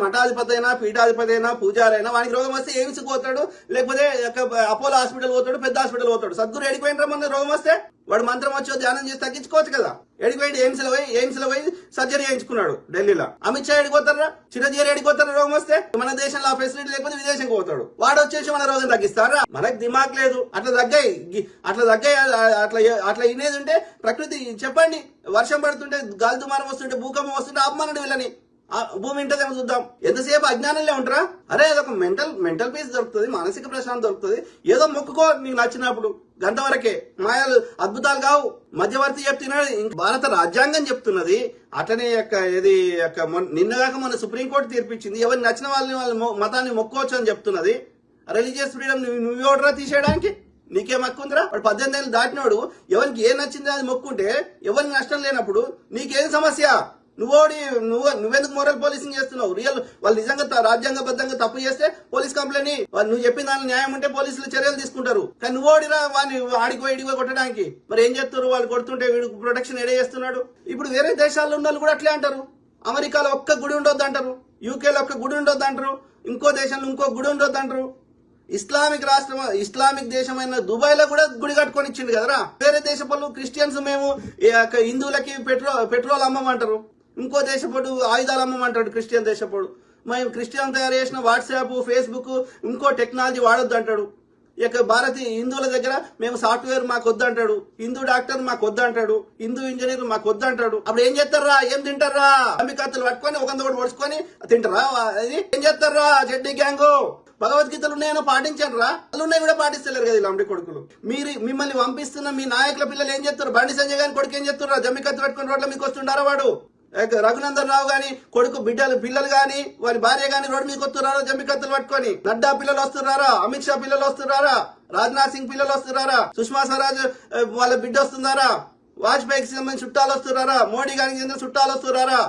మఠాధిపతి అయినా పీఠాధిపతి అయినా పూజారి అయినా వానికి రోగం వస్తే ఏమిసి పోతాడు? లేకపోతే ఒక అపోలో హాస్పిటల్ పోతాడు పెద్ద హాస్పిటల్ పోతాడు. సద్గురు ఎడిపోయిన మన రోగం వస్తే? వాడు మంత్రం వచ్చి ధ్యానం చేసి తగ్గించుకోవచ్చు కదా. ఎడిపోయింది ఎయిమ్స్లో పోయి ఎయిమ్స్లో పోయి సర్జరీ చేయించుకున్నాడు ఢిల్లీలో. అమిత్ షా ఎడిపోతారా చిరంజీవి ఎడిపోతారా రోగం వస్తే? మన దేశంలో ఆ ఫెసిలిటీ లేకపోతే విదేశంకి పోతాడు. వాడు వచ్చేసి మన రోగం తగ్గిస్తారా? మనకు దిమాగ్ లేదు. అట్లా తగ్గాయి అట్లా తగ్గాయి అట్లా అట్లా ఇనేది ఉంటే ప్రకృతి చెప్పండి. వర్షం పడుతుంటే గాలి దుమారం వస్తుంటే భూకంపం వస్తుంటే ఆపమనండి వీళ్ళని. ఆ భూమి ఇంటదేమో చూద్దాం. ఎంతసేపు అజ్ఞానంలో ఉంటారా? అరే అదొక మెంటల్ మెంటల్ పీస్ దొరుకుతుంది మానసిక ప్రశాంతం దొరుకుతుంది. ఏదో మొక్కుకో నీకు నచ్చినప్పుడు. గంట వరకే మాయాలు అద్భుతాలు కావు. మధ్యవర్తి చెప్తున్నాడు ఇంక భారత రాజ్యాంగం చెప్తున్నది. అట్లనే యొక్క ఏది యొక్క నిన్నగాక మన సుప్రీంకోర్టు తీర్పిచ్చింది. ఎవరు నచ్చిన వాళ్ళని వాళ్ళ మొ- మతాన్ని మొక్కోవచ్చు అని చెప్తున్నది. రిలీజియస్ ఫ్రీడమ్ నువ్వు ఎవడరా తీసేయడానికి? నీకేం హక్కు ఉందిరా? వాడు పద్దెనిమిది ఏళ్ళు దాటినోడు. ఎవరికి ఏ నచ్చింది అది మొక్కుంటే ఎవరికి నష్టం లేనప్పుడు నీకేం సమస్య? నువ్వోడి నువ్వు నువ్వెందుకు మోరల్ పోలీసింగ్ చేస్తున్నావు? రియల్ వాళ్ళు నిజంగా రాజ్యాంగబద్ధంగా తప్పు చేస్తే పోలీస్ కంప్లైంట్ వాళ్ళు నువ్వు చెప్పిన దాని న్యాయం ఉంటే పోలీసులు చర్యలు తీసుకుంటారు. కానీ నువ్వోడిరా వాడిని ఆడికి ఇడిగో కొట్టడానికి. మరి ఏం చేస్తారు? వాళ్ళు కొడుతుంటే వీడు ప్రొటెక్షన్ ఎడే చేస్తున్నాడు? ఇప్పుడు వేరే దేశాల్లో ఉన్న వాళ్ళు కూడా అట్లే అంటారు. అమెరికాలో ఒక్క గుడి ఉండొద్దు అంటారు. యూకేలో ఒక్క గుడి ఉండొద్దు అంటారు. ఇంకో దేశంలో ఇంకో గుడి ఉండొద్దు అంటారు. ఇస్లామిక్ రాష్ట్రం ఇస్లామిక్ దేశమైన దుబాయ్లో కూడా గుడి కట్టుకొని ఇచ్చిండు కదరా? వేరే దేశపళ్ళు క్రిస్టియన్స్ మేము ఈ యొక్క హిందువులకి పెట్రోల్ పెట్రోల్ అమ్మమంటారు. ఇంకో దేశపోడు ఆయుధాలు అమ్మమంటాడు క్రిస్టియన్ దేశపోడు. మేము క్రిస్టియన్ తయారు చేసిన వాట్సాప్ ఫేస్బుక్ ఇంకో టెక్నాలజీ వాడొద్దు అంటాడు ఇక భారతీయ హిందువుల దగ్గర మేము సాఫ్ట్వేర్ మాకు వద్దంటాడు హిందూ డాక్టర్ మాకు వద్దంటాడు హిందూ ఇంజనీర్ మాకు వద్దంటాడు అప్పుడు ఏం చేస్తారా? ఏం తింటారా? అంబికత్తులు పట్టుకొని ఒక ఒకటి పొడుచుకొని తింటారా? అది ఏం చేస్తారా? జడ్డీ గ్యాంగు? భగవద్గీతలు ఉన్నాయో పాటించండిరా. వాళ్ళు ఉన్నాయి కూడా పాటిస్తలేరు కదా ఇలా కొడుకులు. మీరు మిమ్మల్ని పంపిస్తున్న మీ నాయకుల పిల్లలు ఏం చెప్తారు బండి సంజయ్ గారి కొడుకు ఏం చెప్తారా జమ్మికత్తు పెట్టుకుని రోడ్ల మీకు వస్తుండారా వాడు? రఘునందన్ రావు గాని కొడుకు బిడ్డలు పిల్లలు గాని వారి భార్య గాని రోడ్డు మీకు వస్తున్నారా? జమ్మికత్తులు పట్టుకొని? నడ్డా పిల్లలు వస్తున్నారా? అమిత్ షా పిల్లలు వస్తున్నారా? రాజ్నాథ్ సింగ్ పిల్లలు వస్తున్నారా? సుష్మా స్వరాజ్ వాళ్ళ బిడ్డ వస్తున్నారా? వాజ్పేయికి సంబంధించి చుట్టాలు వస్తున్నారా? మోడీ గారికి చెందిన చుట్టాలు వస్తున్నారా?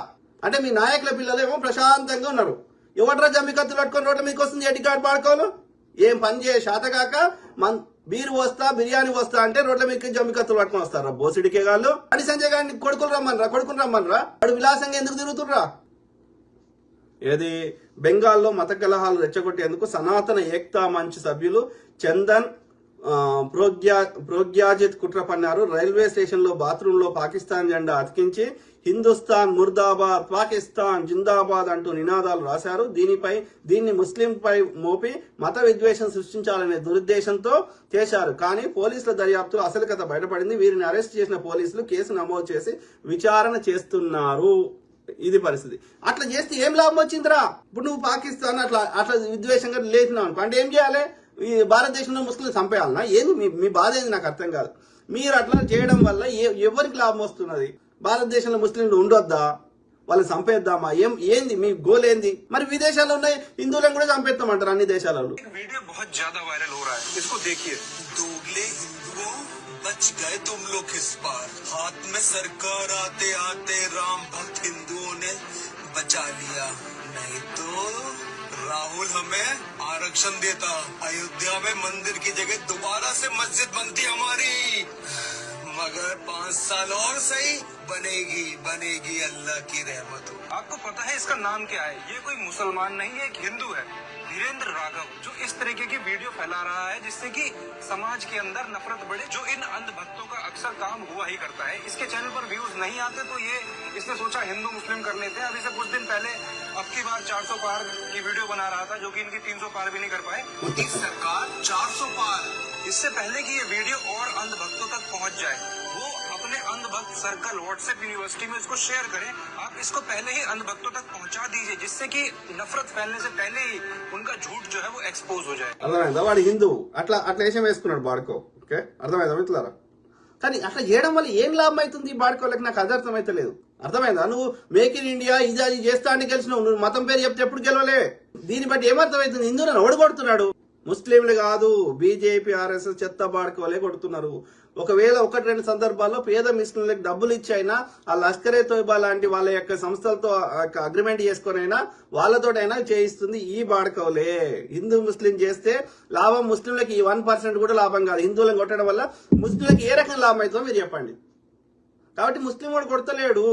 అంటే మీ నాయకుల పిల్లలు ఏమో ప్రశాంతంగా ఉన్నారు. ఎవటరా జమ్మికత్తులు పట్టుకొని రోడ్ల మీకు వస్తుంది ఎడ్డి కార్డు పాడుకోవాలి ఏం పని చేయ శాతకాక మన్ బీరు వస్తా బిర్యానీ వస్తా అంటే రోడ్ల మీకు జమ్మికత్తులు పట్టుకుని వస్తారా బోసిడికే గాళ్ళు. అడి సంజయ్ గారిని కొడుకులు రమ్మనరా కొడుకుని రమ్మనరా? వాడు విలాసంగా ఎందుకు తిరుగుతుర్రా ఏది? బెంగాల్లో మత కలహాలు రెచ్చగొట్టేందుకు సనాతన ఏక్తా మంచ్ సభ్యులు చందన్ ప్రోగ్యా ప్రోగ్యాజిత్ కుట్ర పన్నారు. రైల్వే స్టేషన్లో బాత్రూమ్లో పాకిస్తాన్ జెండా అతికించి హిందుస్థాన్ ముర్దాబాద్ పాకిస్తాన్ జిందాబాద్ అంటూ నినాదాలు రాశారు. దీనిపై దీన్ని ముస్లింపై మోపి మత విద్వేషం సృష్టించాలనే దురుద్దేశంతో చేశారు. కానీ పోలీసుల దర్యాప్తులో అసలు కథ బయటపడింది. వీరిని అరెస్ట్ చేసిన పోలీసులు కేసు నమోదు చేసి విచారణ చేస్తున్నారు. ఇది పరిస్థితి. అట్లా చేస్తే ఏం లాభం వచ్చిందిరా? ఇప్పుడు నువ్వు పాకిస్తాన్ అట్లా అట్లా విద్వేషంగా లేచినావు అనుకో. అంటే ఏం చేయాలి? ఈ భారతదేశంలో ముస్లిం చంపేయాలనా ఏంది మీ మీ బాధ ఏంది నాకు అర్థం కాదు మీరు అట్లా చేయడం వల్ల ఏ- ఎవరికి లాభం వస్తున్నది భారతదేశంలో ముస్లింలు ఉండొద్దా వాళ్ళని చంపేద్దామా ఏం ఏంది మీ గోల్ ఏంది మరి విదేశాల్లో ఉన్న హిందువులను కూడా చంపేస్తామంటారు అన్ని దేశాలలో एक वीडियो बहुत ज्यादा वायरल हो रहा है इसको देखिए दोगले हिंदुओं बच गए तुम लोग इस बार हाथ में सरकार आते आते राम भक्त हिंदुओं ने बचा लिया नहीं तो राहुल हमें आरक्षण देता। अयोध्या में मंदिर की जगह दोबारा से मस्जिद बनती हमारी। मगर पाँच साल और सही, बनेगी बनेगी अल्लाह की रहमत। आपको पता है इसका नाम क्या है? ये कोई मुसलमान नहीं है, एक हिंदू है। धीरेन्द्र राघव, जो इस तरीके की वीडियो फैला रहा है जिससे कि समाज के अंदर नफरत बढ़े, जो इन अंधभक्तों का अक्सर काम हुआ ही करता है। इसके चैनल पर व्यूज़ नहीं आते तो ये इसने सोचा हिंदू मुस्लिम कर लेते हैं। अभी से कुछ दिन पहले अब की बार 400 पार की वीडियो बना रहा था, जो कि इनकी 300 पार भी नहीं कर पाए। सरकार 400 पार। इससे पहले कि ये वीडियो और अंधभक्तों तक पहुँच जाए, वो अपने अंधभक्त सर्कल व्हाट्सएप यूनिवर्सिटी में इसको शेयर करें आप इसको पहले ही अंधभक्तों तक पहुंचा दीजिए जिससे कि नफरत फैलने से पहले ही उनका झूठ जो है वो एक्सपोज हो जाए అర్థమైందా వాడు హిందువు అట్లా అట్లా వేషం వేసుకున్నాడు బాడుకో ఓకే అర్థమైందా మిత్రులారా కానీ అట్లా చేయడం వల్ల ఏం లాభం అవుతుంది ఈ బాడుకోలకి నాకు అది అర్థమైతే లేదు అర్థమైందా నువ్వు మేక్ ఇన్ ఇండియా ఇది అది చేస్తా అని గెలిచినావు నువ్వు మతం పేరు చెప్తే ఎప్పుడు గెలవలే దీన్ని బట్టి ఏమర్థమవుతుంది హిందువులను ఓడగొడుతున్నాడు ముస్లింలు కాదు బీజేపీ ఆర్ఎస్ఎస్ చెత్త బాడుకోలే కొడుతున్నారు. ఒకవేళ ఒకటి రెండు సందర్భాల్లో పేద ముస్లింలకు డబ్బులు ఇచ్చి అయినా ఆ లష్కరే తోయబా లాంటి వాళ్ళ యొక్క సంస్థలతో అగ్రిమెంట్ చేసుకునైనా వాళ్ళతోటైనా చేయిస్తుంది ఈ బాడకవులే హిందూ ముస్లిం చేస్తే లాభం ముస్లింలకి ఈ వన్ పర్సెంట్ కూడా లాభం కాదు. హిందువులను కొట్టడం వల్ల ముస్లింలకు ఏ రకంగా లాభం అవుతుందో మీరు చెప్పండి. కాబట్టి ముస్లిం వాడు కొడతలేడు.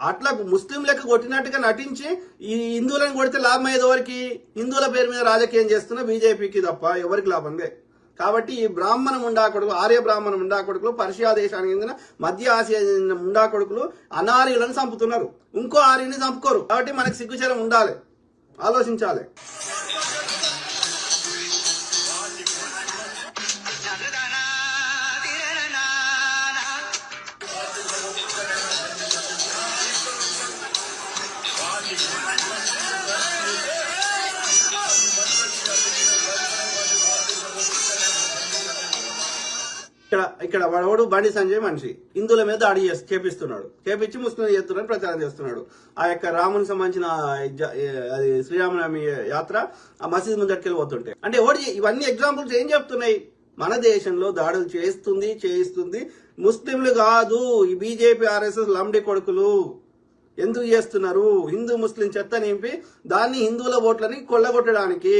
అట్లా ముస్లిం లెక్క కొట్టినట్టుగా నటించి ఈ హిందువులను కొడితే లాభం అయ్యేదోరికి హిందువుల పేరు మీద రాజకీయం చేస్తున్న బీజేపీకి తప్ప ఎవరికి లాభం లే. కాబట్టి ఈ బ్రాహ్మణ ముండా కొడుకు ఆర్య బ్రాహ్మణ ముండా కొడుకులు పర్షియా దేశానికి చెందిన మధ్య ఆసియా చెందిన ముండా కొడుకులు అనార్యులను చంపుతున్నారు. ఇంకో ఆర్యని చంపుకోరు. కాబట్టి మనకి సిగ్గుచరం ఉండాలి. ఆలోచించాలి. ఇక్కడ ఇక్కడ వాడు బండి సంజయ్ మనిషి. హిందువుల మీద దాడి చేసి చేపిస్తున్నాడు చేపించి ముస్లిం చేస్తున్నాడు ప్రచారం చేస్తున్నాడు. ఆ యొక్క రామునికి సంబంధించిన అది శ్రీరామనవమి యాత్ర ఆ మసీద్ ముందటికెళ్ళి పోతుంటే. అంటే ఓడి ఇవన్నీ ఎగ్జాంపుల్స్ ఏం చెప్తున్నాయి? మన దేశంలో దాడులు చేస్తుంది చేయిస్తుంది. ముస్లింలు కాదు ఈ బీజేపీ ఆర్ఎస్ఎస్ లంబడి కొడుకులు. ఎందుకు చేస్తున్నారు? హిందూ ముస్లిం చెత్త నింపి దాన్ని హిందువుల ఓట్లని కొల్లగొట్టడానికి.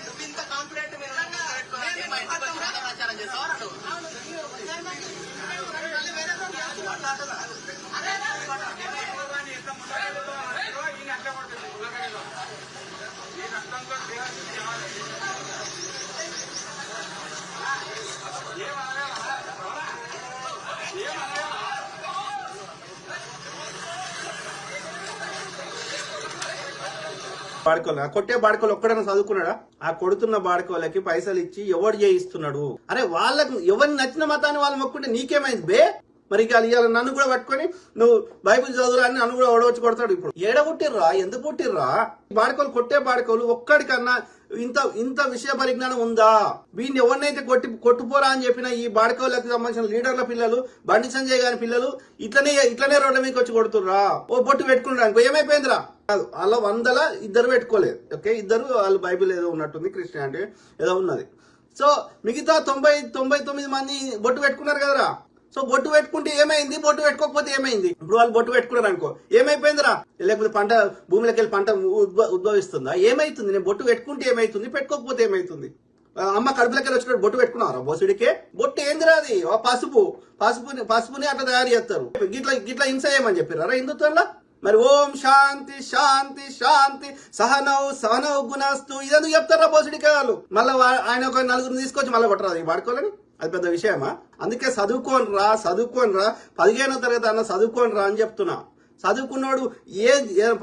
నువ్వు ఇంత కాంప్లైంట్ మీరు ప్రచారం చేస్తావు బాడుకోలు ఆ కొట్టే బాడుకోలు ఒక్కడైనా చదువుకున్నాడా? ఆ కొడుతున్న బాడుకోలకి పైసలు ఇచ్చి ఎవడు చేయిస్తున్నాడు? అరే వాళ్ళకు ఎవరిని నచ్చిన మతాన్ని వాళ్ళు మొక్కుంటే నీకేమైంది బే? మరి ఇక ఇవాళ నన్ను కూడా పట్టుకొని నువ్వు బైబిల్ చదువురా అని నన్ను కూడా ఓడవచ్చి కొడతాడు ఇప్పుడు. ఏడ పుట్టిర్రా? ఎందుకు పుట్టిర్రా? బాడుకోలు కొట్టే బాడకోలు ఒక్కడికన్నా ఇంత ఇంత విషయ పరిజ్ఞానం ఉందా? వీడిని ఎవరినైతే కొట్టి కొట్టుపోరా అని చెప్పిన ఈ బాడుకోలకు సంబంధించిన లీడర్ల పిల్లలు బండి సంజయ్ గారి పిల్లలు ఇట్లనే ఇట్లనే రోడ్ల మీకు వచ్చి కొడుతుర్రా? ఓ బొట్టు పెట్టుకుంటారు ఏమైపోయిందిరా? కాదు వాళ్ళ వందల ఇద్దరు పెట్టుకోలేదు. ఓకే? ఇద్దరు వాళ్ళు బైబిల్ ఏదో ఉన్నట్టుంది క్రిస్టియానిటీ ఏదో ఉన్నది. సో మిగతా తొంభై తొంభై తొమ్మిది మంది బొట్టు పెట్టుకున్నారు కదరా? సో బొట్టు పెట్టుకుంటే ఏమైంది? బొట్టు పెట్టుకోకపోతే ఏమైంది? ఇప్పుడు వాళ్ళు బొట్టు పెట్టుకున్నారు అనుకో. ఏమైపోయిందిరా? లేకపోతే పంట భూమిలోకి వెళ్ళి పంట ఉద్భవిస్తుందా? ఏమైతుంది? నేను బొట్టు పెట్టుకుంటే ఏమైతుంది? పెట్టుకోకపోతే ఏమైతుంది? అమ్మ కడుపులకి వచ్చినట్టు బొట్టు పెట్టుకున్నారా బోసుడికే? బొట్టు ఏందిరా అది? పసుపు. పసుపుని పసుపుని అట్లా తయారు చేస్తారు. గిట్లా గిట్లా హింస చేయమని చెప్పారా హిందుత్వంలో? మరి ఓం శాంతి శాంతి శాంతి. సహనౌ సహనౌ గుణస్తు. ఇదెందుకు చెప్తారా బోసుడికే వాళ్ళు మళ్ళీ ఆయన ఒక నలుగురిని తీసుకొచ్చి మళ్ళీ కొట్టరాదు. ఈ వాడుకోవాలని? అది పెద్ద విషయమా? అందుకే చదువుకొని రా చదువుకొని రా. పదిహేనో తరగతి అన్న చదువుకొని రా అని చెప్తున్నా. చదువుకున్నాడు ఏ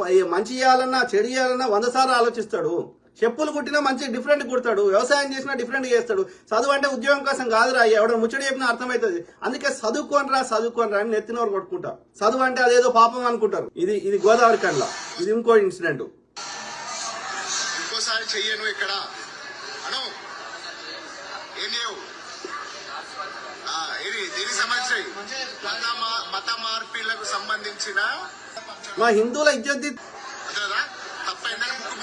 ఏ- మంచి చేయాలన్నా చెడు చేయాలన్నా వంద సార్లు ఆలోచిస్తాడు. చెప్పులు కుట్టినా మంచి డిఫరెంట్ కుడతాడు. వ్యవసాయం చేసినా డిఫరెంట్ చేస్తాడు. చదువు అంటే ఉద్యోగం కోసం కాదురా ఎవడో ముచ్చడి చెప్పినా అర్థమవుతుంది. అందుకే చదువుకోని రా చదువుకొని రా అని నెత్తినోరు కొట్టుకుంటారు చదువు అంటే అదేదో పాపం అనుకుంటారు. ఇది ఇది గోదావరి కండ్ల ఇది ఇంకో ఇన్సిడెంట్ ఇంకోసారి చెయ్యను ఇక్కడ. ఏం లేవు ఇది దీనికి సంబంధించి మత మా- మత మార్పిళ్ళకు సంబంధించిన మా హిందువుల ఇజ్జత్. అదేనా తప్పైందని ముక్కు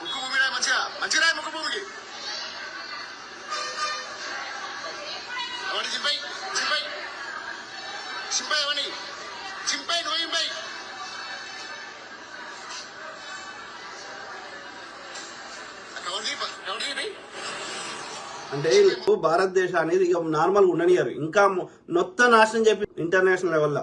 ముక్కు భూమిరాయి మంచిగా రాయి ముక్కు భూమికి చింపై చింపై చింపై అవన్నీ. చింపై నోయింపై అంటే ఇప్పుడు భారతదేశాన్ని ఇక నార్మల్ ఉండనియరు. ఇంకా నొత్త మొత్తం నాశనం చెప్పి ఇంటర్నేషనల్ లెవెల్లో.